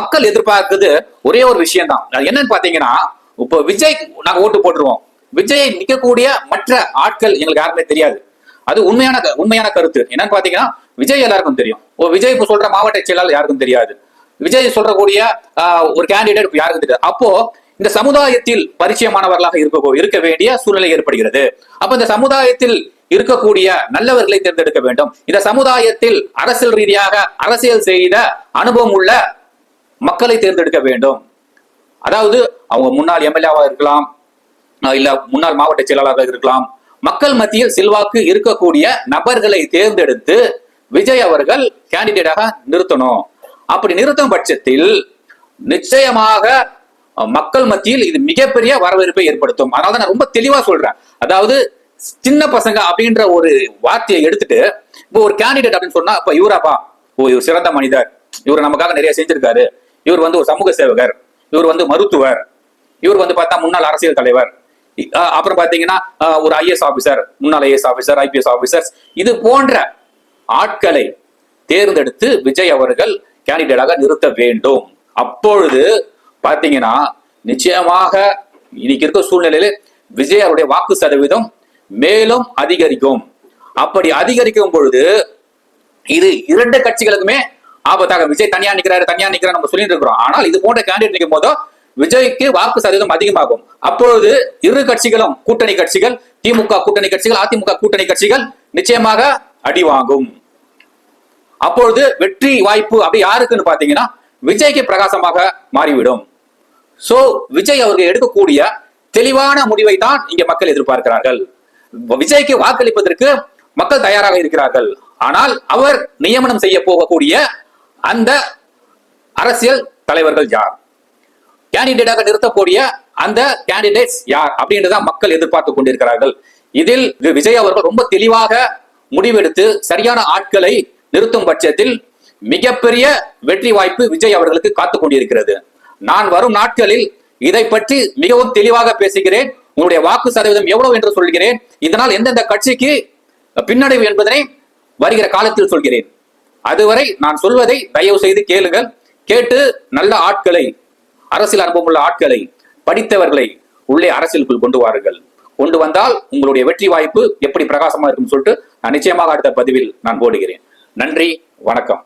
மக்கள் எதிர்பார்க்குது ஒரே ஒரு விஷயம் தான் என்னன்னு பாத்தீங்கன்னா இப்போ விஜய் நாங்க ஓட்டு போட்டுருவோம். விஜயை நிக்கக்கூடிய மற்ற ஆட்கள் எங்களுக்கு யாருமே தெரியாது. அது உண்மையான உண்மையான கருத்து. என்னன்னு பாத்தீங்கன்னா விஜய் எல்லாருக்கும் தெரியும். ஓ விஜய் இப்ப சொல்ற மாவட்ட செயலாளர் யாருக்கும் தெரியாது. விஜய் சொல்றக்கூடிய ஆஹ், ஒரு கேண்டிடேட் யாருக்கும் தெரியாது. அப்போ இந்த சமுதாயத்தில் பரிச்சயமானவர்களாக இருக்க இருக்க வேண்டிய சூழ்நிலை ஏற்படுகிறது. அப்ப இந்த சமுதாயத்தில் இருக்கக்கூடிய நல்லவர்களை தேர்ந்தெடுக்க வேண்டும். இந்த சமுதாயத்தில் அரசியல் ரீதியாக அரசியல் செய்த அனுபவம் உள்ள மக்களை தேர்ந்தெடுக்க வேண்டும். அதாவது அவங்க முன்னாள் எம்எல்ஏவா இருக்கலாம் இல்ல முன்னாள் மாவட்ட செயலாளராக இருக்கலாம் மக்கள் மத்தியில் செல்வாக்கு இருக்கக்கூடிய நபர்களை தேர்ந்தெடுத்து விஜய் அவர்கள் கேண்டிடேட்டாக நிறுத்தணும். அப்படி நிறுத்தும் பட்சத்தில் நிச்சயமாக மக்கள் மத்தியில் இது மிகப்பெரிய வரவேற்பை ஏற்படுத்தும். அதனால நான் ரொம்ப தெளிவா சொல்றேன். அதாவது சின்ன பசங்க அப்படின்ற ஒரு வார்த்தையை எடுத்துட்டு இப்போ ஒரு கேண்டிடேட் அப்படின்னு சொன்னா இப்ப இவராப்பா ஓ இவர் சிறந்த மனிதர். இவர் நமக்காக நிறைய செஞ்சிருக்காரு. இவர் வந்து ஒரு சமூக சேவகர். இவர் வந்து மருத்துவர். இவர் வந்து பார்த்தா முன்னாள் அரசியல் தலைவர். அப்புறம் பாத்தீங்கன்னா ஒரு ஐஏஎஸ் ஆஃபீஸர் முன்னாள் ஐஏஎஸ் ஆஃபீஸர் ஐபிஎஸ் ஆபீசர்ஸ் இது போன்ற ஆட்களை தேர்ந்தெடுத்து விஜய் அவர்கள் கேண்டிடேட்டாக நிறுத்த வேண்டும். அப்பொழுது பாத்தீங்கன்னா நிச்சயமாக இன்னைக்கு இருக்க சூழ்நிலையில விஜய் அவருடைய வாக்கு சதவீதம் மேலும் அதிகரிக்கும். அப்படி அதிகரிக்கும் பொழுது இது இரண்டு கட்சிகளுக்குமே ஆபத்தாக விஜய் தனியா நிக்கிறாரு தனியா நிக்கிறாரு நம்ம சொல்லிட்டு இருக்கிறோம். ஆனால் இது போன்ற கேண்டிடேட் நிற்கும் போதோ விஜய்க்கு வாக்கு சதவீதம் அதிகமாகும். அப்பொழுது இரு கட்சிகளும் கூட்டணி கட்சிகள் திமுக கூட்டணி கட்சிகள் அதிமுக கூட்டணி கட்சிகள் நிச்சயமாக அடி வாங்கும். அப்பொழுது வெற்றி வாய்ப்பு அப்படி யாருக்குன்னு பாத்தீங்கன்னா விஜய்க்கு பிரகாசமாக மாறிவிடும். சோ விஜய் அவர்கள் எடுக்கக்கூடிய தெளிவான முடிவை தான் இங்க மக்கள் எதிர்பார்க்கிறார்கள். விஜய்க்கு வாக்களிப்பதற்கு மக்கள் தயாராக இருக்கிறார்கள். ஆனால் அவர் நியமனம் செய்ய போகக்கூடிய அந்த அரசியல் தலைவர்கள் யார்? கேண்டிடேட்டாக நிறுத்தக்கூடிய அந்த கேண்டிடேட்ஸ் யார்? அப்படின்றதான் மக்கள் எதிர்பார்த்து கொண்டிருக்கிறார்கள். இதில் விஜய் அவர்கள் ரொம்ப தெளிவாக முடிவெடுத்து சரியான ஆட்களை நிறுத்தும் பட்சத்தில் மிகப்பெரிய வெற்றி வாய்ப்பு விஜய் அவர்களுக்கு காத்து கொண்டிருக்கிறது. நான் வரும் நாட்களில் இதை பற்றி மிகவும் தெளிவாக பேசுகிறேன். உங்களுடைய வாக்கு சதவீதம் எவ்வளவு என்று சொல்கிறேன். இதனால் எந்தெந்த கட்சிக்கு பின்னடைவு என்பதனை வருகிற காலத்தில் சொல்கிறேன். அதுவரை நான் சொல்வதை தயவு செய்து கேளுங்கள். கேட்டு நல்ல ஆட்களை அரசியல் அனுபவம் உள்ள ஆட்களை படித்தவர்களை உள்ளே அரசியலுக்குள் கொண்டு வாருங்கள். கொண்டு வந்தால் உங்களுடைய வெற்றி வாய்ப்பு எப்படி பிரகாசமா இருக்கும் சொல்லிட்டு நான் நிச்சயமாக அடுத்த பதிவில் நான் போடுகிறேன். நன்றி வணக்கம்.